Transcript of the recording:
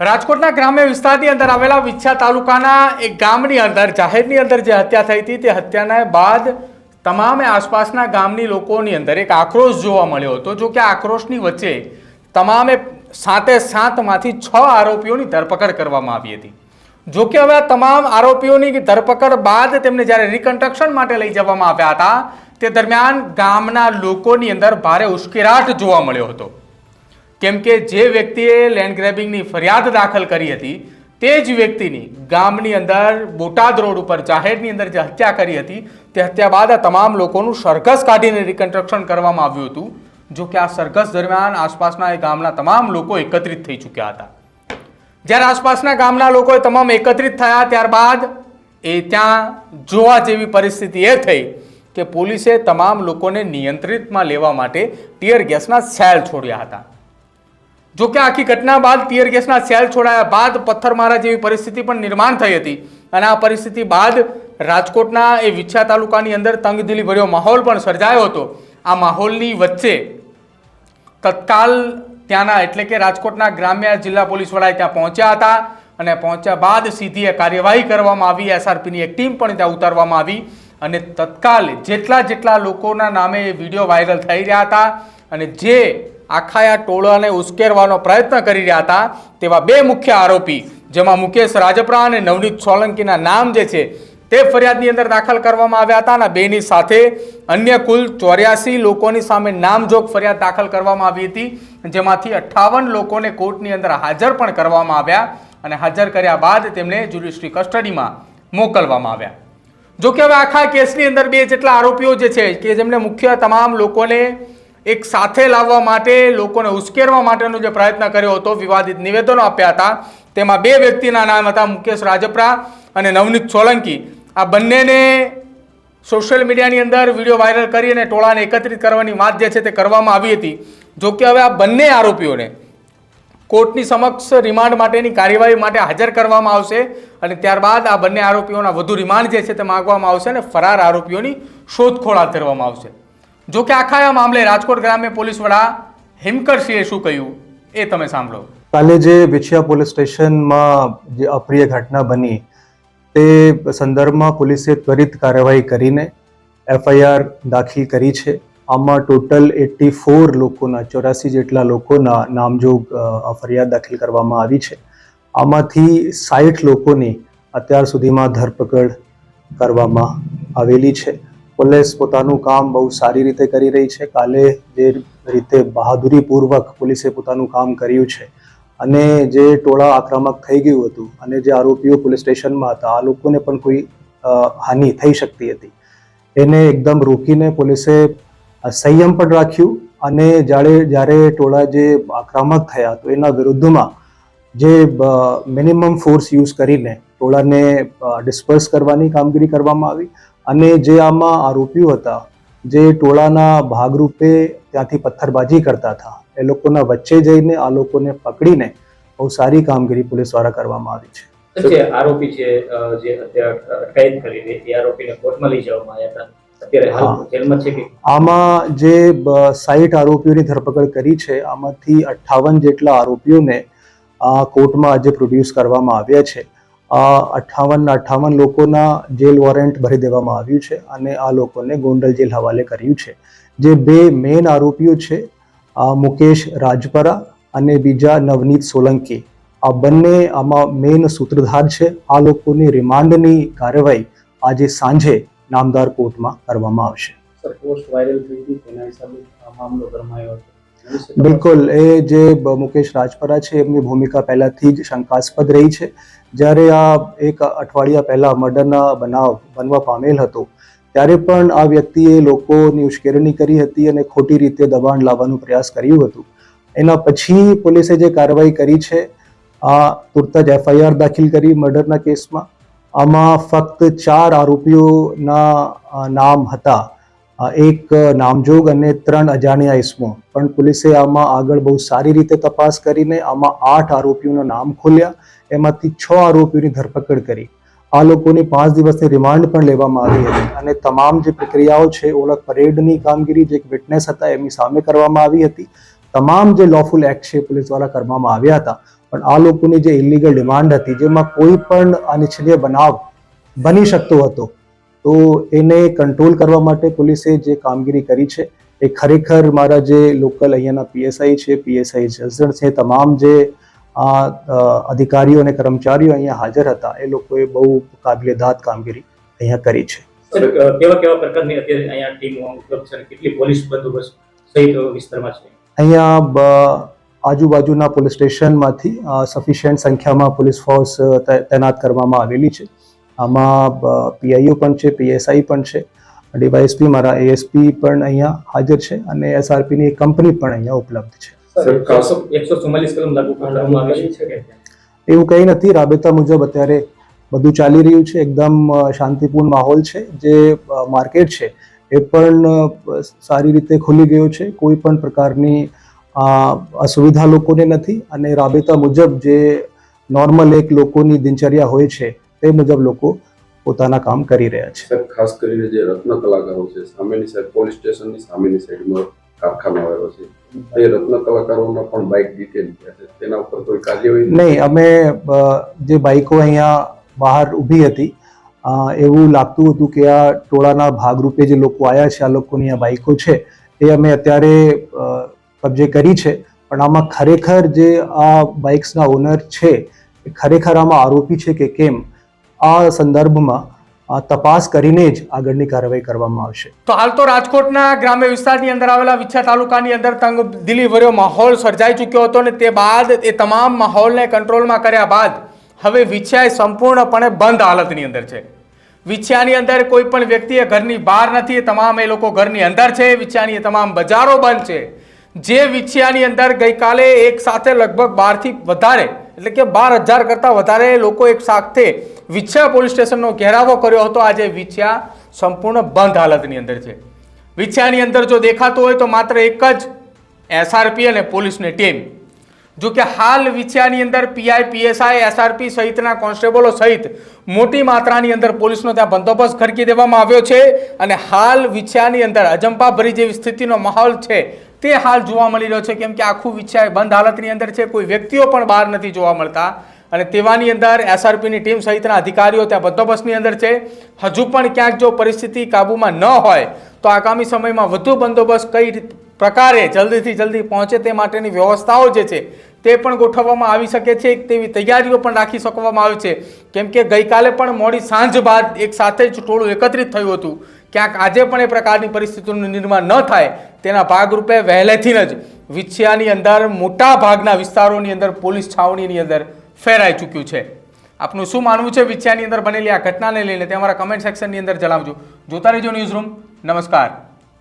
રાજકોટના ગ્રામ્ય વિસ્તારની અંદર આવેલા વિછા તાલુકાના એક ગામની અંદર, જાહેરની અંદર જે હત્યા થઈ હતી, તે હત્યાના બાદ તમામે આસપાસના ગામની લોકોની અંદર એક આક્રોશ જોવા મળ્યો હતો. જો કે આક્રોશની વચ્ચે તમામે સાતે સાતમાંથી છ આરોપીઓની ધરપકડ કરવામાં આવી હતી. જો કે હવે આ તમામ આરોપીઓની ધરપકડ બાદ તેમને જ્યારે રિકન્સ્ટ્રક્શન માટે લઈ જવામાં આવ્યા હતા, તે દરમિયાન ગામના લોકોની અંદર ભારે ઉશ્કેરાટ જોવા મળ્યો હતો. કેમ કે જે વ્યક્તિએ લેન્ડ ગ્રેબિંગની ફરિયાદ દાખલ કરી હતી, તે જ વ્યક્તિની ગામની અંદર બોટાદ રોડ ઉપર, જાહેરની અંદર જે હત્યા કરી હતી, તે હત્યા બાદ આ તમામ લોકોનું સરઘસ કાઢીને રિકન્સ્ટ્રક્શન કરવામાં આવ્યું હતું, જો કે આ સરઘસ દરમિયાન આસપાસના એ ગામના તમામ લોકો એકત્રિત થઈ ચૂક્યા હતા. જ્યારે આસપાસના ગામના લોકોએ તમામ એકત્રિત થયા, ત્યારબાદ એ ત્યાં જોવા જેવી પરિસ્થિતિ એ થઈ કે પોલીસે તમામ લોકોને નિયંત્રિતમાં લેવા માટે ટીયર ગેસના સેલ છોડ્યા હતા. જો કે આખી ઘટના બાદ ટીયર ગેસના સેલ છોડાયા બાદ પથ્થરમારા જેવી પરિસ્થિતિ પણ નિર્માણ થઈ હતી. અને આ પરિસ્થિતિ બાદ રાજકોટના એ વિછા તાલુકાની અંદર તંગદિલી ભર્યો માહોલ પણ સર્જાયો હતો. આ માહોલની વચ્ચે તત્કાલ ત્યાંના એટલે કે રાજકોટના ગ્રામ્ય જિલ્લા પોલીસ વડાએ ત્યાં પહોંચ્યા હતા અને પહોંચ્યા બાદ સીધી એ કાર્યવાહી કરવામાં આવી. એસઆરપીની એક ટીમ પણ ત્યાં ઉતારવામાં આવી અને તત્કાલ જેટલા જેટલા લોકોના નામે એ વીડિયો વાયરલ થઈ રહ્યા હતા અને જે આખા આ ટોળાને ઉશ્કેરવાનો પ્રયત્ન કરી રહ્યા હતા તેવા બે મુખ્ય આરોપી, જેમાં મુકેશ રાજપરા અને નવનીત સોલંકીના નામ જે છે તે ફરિયાદની અંદર દાખલ કરવામાં આવ્યા હતા અને બેની સાથે અન્ય કુલ ચોર્યાસી લોકોની સામે નામજોગ ફરિયાદ દાખલ કરવામાં આવી હતી, જેમાંથી અઠ્ઠાવન લોકોને કોર્ટની અંદર હાજર પણ કરવામાં આવ્યા અને હાજર કર્યા બાદ તેમને જ્યુડિશરી કસ્ટડીમાં મોકલવામાં આવ્યા. જો કે હવે આખા કેસની અંદર બે જેટલા આરોપીઓ જે છે, કે જેમને મુખ્ય તમામ લોકોને એક સાથે લાવવા માટે, લોકોને ઉશ્કેરવા માટેનો જે પ્રયત્ન કર્યો હતો, વિવાદિત નિવેદનો આપ્યા હતા. તેમાં બે વ્યક્તિના નામ હતા, મુકેશ રાજપરા અને નવનીત સોલંકી. આ બંનેને સોશિયલ મીડિયાની અંદર વીડિયો વાયરલ કરી અને ટોળાને એકત્રિત કરવાની વાત જે છે તે કરવામાં આવી હતી. જો કે હવે આ બંને આરોપીઓને કોર્ટની સમક્ષ રિમાન્ડ માટેની કાર્યવાહી માટે હાજર કરવામાં આવશે અને ત્યારબાદ આ બંને આરોપીઓના વધુ રિમાન્ડ જે છે તે માગવામાં આવશે અને ફરાર આરોપીઓની શોધખોળ હાથ ધરવામાં આવશે. જો કે આખા આ મામલે રાજકોટ ગ્રામ્ય પોલીસ વડા હિમકરસિંહે શું કહ્યું એ તમે સાંભળો. કાલે જે વિછિયા પોલીસ સ્ટેશનમાં જે અપ્રિય ઘટના બની, તે સંદર્ભમાં પોલીસે ત્વરિત કાર્યવાહી કરીને એફઆઈઆર દાખલ કરી છે. આમાં ટોટલ એટી ફોર લોકોના, ચોરાસી જેટલા લોકોના નામજોગ ફરિયાદ દાખલ કરવામાં આવી છે. આમાંથી સાઠ લોકોની અત્યાર સુધીમાં ધરપકડ કરવામાં આવેલી છે. પોલીસ પોતાનું કામ બહુ સારી રીતે કરી રહી છે. કાલે જે રીતે બહાદુરીપૂર્વક પોલીસે પોતાનું કામ કર્યું છે અને જે ટોળા આક્રમક થઈ ગયું હતું અને જે આરોપીઓ પોલીસ સ્ટેશનમાં હતા, આ લોકોને પણ કોઈ હાનિ થઈ શકતી હતી. એને એકદમ રોકીને પોલીસે સંયમ પણ રાખ્યું અને જ્યારે જ્યારે ટોળા જે આક્રમક થયા તો એના વિરુદ્ધમાં જે મિનિમમ ફોર્સ યુઝ કરીને ટોળાને ડિસ્પર્સ કરવાની કામગીરી કરવામાં આવી અને જે આમાં આરોપીઓ હતા જે ટોળાના ભાગરૂપે ત્યાંથી પથ્થરબાજી કરતા હતા એ લોકોના વચ્ચે જઈને આ લોકોને પકડીને બહુ સારી કામગીરી પોલીસ દ્વારા કરવામાં આવી છે. જે આરોપી છે જે અટકાયત કરી એ આરોપીને કોર્ટમાં લઈ જવામાં આવ્યા હતા. અત્યારે હાલ હા. જેલમાં છે કે? આમાં જે સાઈઠ આરોપીઓની ધરપકડ કરી છે આમાંથી અઠ્ઠાવન જેટલા આરોપીઓને આ કોર્ટમાં આજે પ્રોડ્યુસ કરવામાં આવ્યા છે. અઠાવન અઠ્ઠાવન લોકોના જેલ વોરંટ ભરી દેવામાં આવ્યું છે અને આ લોકોને ગોંડલ જેલ હવાલે કર્યું છે. જે બે મેઇન આરોપીઓ છે, આ મુકેશ રાજપરા અને બીજા નવનીત સોલંકી. આ બંને આમાં મેઇન સૂત્રધાર છે. આ લોકોની રિમાન્ડની કાર્યવાહી આજે સાંજે નામદાર કોર્ટમાં કરવામાં આવશે. સર, પોસ્ટ વાયરલ થઈ હતી, તેના હિસાબે આ મામલો ગરમાયો હતો. બિલકુલ. એ જે મુકેશ રાજપરા છે, એમની ભૂમિકા પહેલાથી જ શંકાસ્પદ રહી છે. જ્યારે આ એક અઠવાડિયા પહેલા મર્ડરના બનાવ બનવા પામેલ હતો, ત્યારે પણ આ વ્યક્તિએ લોકોની ઉશ્કેરણી કરી હતી અને ખોટી રીતે દબાણ લાવવાનો પ્રયાસ કર્યું હતું. એના પછી પોલીસે જે કાર્યવાહી કરી છે, આ તુરત જ એફઆઈઆર દાખલ કરી મર્ડરના કેસમાં. આમાં ફક્ત ચાર આરોપીઓના નામ હતા. એક નામજોગ અને ત્રણ અજાણ્યા ઇસમો. પણ પોલીસે આમાં આગળ બહુ સારી રીતે તપાસ કરીને આમાં આઠ આરોપીઓના નામ ખોલ્યા. એમાંથી છ આરોપીઓની ધરપકડ કરી. આ લોકોની પાંચ દિવસની રિમાન્ડ પણ લેવામાં આવી હતી. અને તમામ જે પ્રક્રિયાઓ છે, ઓળખ પરેડની કામગીરી જે એક વિટનેસ હતા, એમની સામે કરવામાં આવી હતી. તમામ જે લોફુલ એક્ટ છે, પોલીસ દ્વારા કરવામાં આવ્યા હતા. પણ આ લોકોની જે ઇલીગલ ડિમાન્ડ હતી, જેમાં કોઈ પણ અનિચ્છનીય બનાવ બની શકતો હતો તો એને કંટ્રોલ કરવા માટે પોલીસે જે કામગીરી કરી છે એ ખરેખર મારા જે લોકલ અહીંયાના પીએસઆઈ છે પીએસઆઈ જસદણ છે તમામ જે આ અધિકારીઓ અને કર્મચારીઓ અહીંયા હાજર હતા એ લોકોએ બહુ કાબિલેદાદ કામગીરી અહીંયા કરી છે. કેવા કેવા પ્રકારની અત્યારે અહીંયા ટીમો ઉપલબ્ધ છે કેટલી પોલીસ બંદોબસ્ત સહિત વિસ્તારમાં છે? અહીંયા આજુબાજુના પોલીસ સ્ટેશનમાંથી સફિશિયન્ટ સંખ્યામાં પોલીસ ફોર્સ તૈનાત કરવામાં આવેલી છે. આમાં પીઆઈઓ પણ છે પીએસઆઈ પણ છે. ડીવાયએસપી મારા એએસપી પણ અહીંયા હાજર છે અને એસઆરપીની એક કંપની પણ અહીંયા ઉપલબ્ધ છે. એવું કંઈ નથી રાબેતા મુજબ અત્યારે બધું ચાલી રહ્યું છે એકદમ શાંતિપૂર્ણ માહોલ છે. જે માર્કેટ છે એ પણ સારી રીતે ખુલી ગયો છે. કોઈ પણ પ્રકારની અ, અસુવિધા લોકોને નથી. અને રાબેતા મુજબ જે નોર્મલ એક લોકોની દિનચર્યા હોય છે તે મુજબ લોકો પોતાના કામ કરી રહ્યા છે. સાહેબ ખાસ કરીને જે રત્ન કલાકારો છે સામેની સાઈડ પોલીસ સ્ટેશનની સામેની સાઈડમાં કારખાનો આવેલો છે. તે રત્ન કલાકારોના પણ બાઇક ડિટેલ થયા છે. તેના ઉપર કોઈ કાર્યવાહી નહીં અમે જે બાઇકો અહીંયા બહાર ઊભી હતી એવું લાગતું હતું કે આ ટોળાના ભાગરૂપે જે લોકો આવ્યા છે આ લોકોની આ બાઇકો છે એ અમે અત્યારે કબજે કરી છે. પણ આમાં ખરેખર જે આ બાઇક્સના ઓનર છે એ ખરેખર આમાં આરોપી છે કે કેમ? આ સંદર્ભમાં તપાસ કરીને જ આગળની કાર્યવાહી કરવામાં આવશે. તો હાલ તો રાજકોટના ગ્રામ્ય વિસ્તારની અંદર આવેલા વિછા તાલુકાની અંદર તંગ દિલીભર્યો માહોલ સર્જાઈ ચૂક્યો હતો ને તે બાદ એ તમામ માહોલને કંટ્રોલમાં કર્યા બાદ હવે વિછાય સંપૂર્ણપણે બંધ હાલતની અંદર છે. વિછાની અંદર કોઈ પણ વ્યક્તિએ ઘરની બહાર નથી તમામ એ લોકો ઘરની અંદર છે વિછાની તમામ બજારો બંધ છે. જે વિછિયાની અંદર ગઈકાલે એક સાથે લગભગ બારથી વધારે એટલે કે બાર હજાર કરતાં વધારે લોકો એક સાથે વિછ્યા પોલીસ સ્ટેશનનો ઘેરાવો કર્યો હતો. આજે વિછિયા સંપૂર્ણ બંધ હાલતની અંદર છે. વિછિયાની અંદર જો દેખાતું હોય તો માત્ર એક જ એસઆરપી અને પોલીસની ટીમ. જો કે હાલ વિછિયાની અંદર પીઆઈ પીએસઆઈ એસઆરપી સહિતના કોન્સ્ટેબલો સહિત મોટી માત્રાની અંદર પોલીસનો ત્યાં બંદોબસ્ત ખડકી દેવામાં આવ્યો છે. અને હાલ વિછ્યાની અંદર અજંપા ભરી જેવી સ્થિતિનો માહોલ છે. તે હાલ જોવા મળી રહ્યો છે, કેમ કે આખું વિછિયા બંધ હાલતની અંદર છે, કોઈ વ્યક્તિઓ પણ બહાર નથી જોવા મળતા. અને તેવાની અંદર એસઆરપીની ટીમ સહિતના અધિકારીઓ ત્યાં બંદોબસ્તની અંદર છે. હજુ પણ ક્યાંક જો પરિસ્થિતિ કાબૂમાં ન હોય, તો આગામી સમયમાં વધુ બંદોબસ્ત કઈ પ્રકારે જલ્દીથી જલ્દી પહોંચે તે માટેની વ્યવસ્થાઓ જે છે, તે પણ ગોઠવવામાં આવી શકે છે. તેવી તૈયારીઓ પણ રાખી શકવામાં આવી છે. કેમ કે ગઈકાલે પણ મોડી સાંજ બાદ એક સાથે જ ટોળું એકત્રિત થયું હતું. ક્યાંક આજે પણ એ પ્રકારની પરિસ્થિતિનું નિર્માણ ન થાય, તેના ભાગરૂપે વહેલેથી જ વિછિયાની અંદર મોટા ભાગના વિસ્તારોની અંદર પોલીસ છાવણીની અંદર ફેરાઈ ચૂક્યું છે. આપનું શું માનવું છે વિછિયાની અંદર બનેલી આ ઘટનાને લઈને? તે અમારા કમેન્ટ સેક્શનની અંદર જણાવજો. જોતા રહેજો ન્યૂઝ રૂમ નમસ્કાર.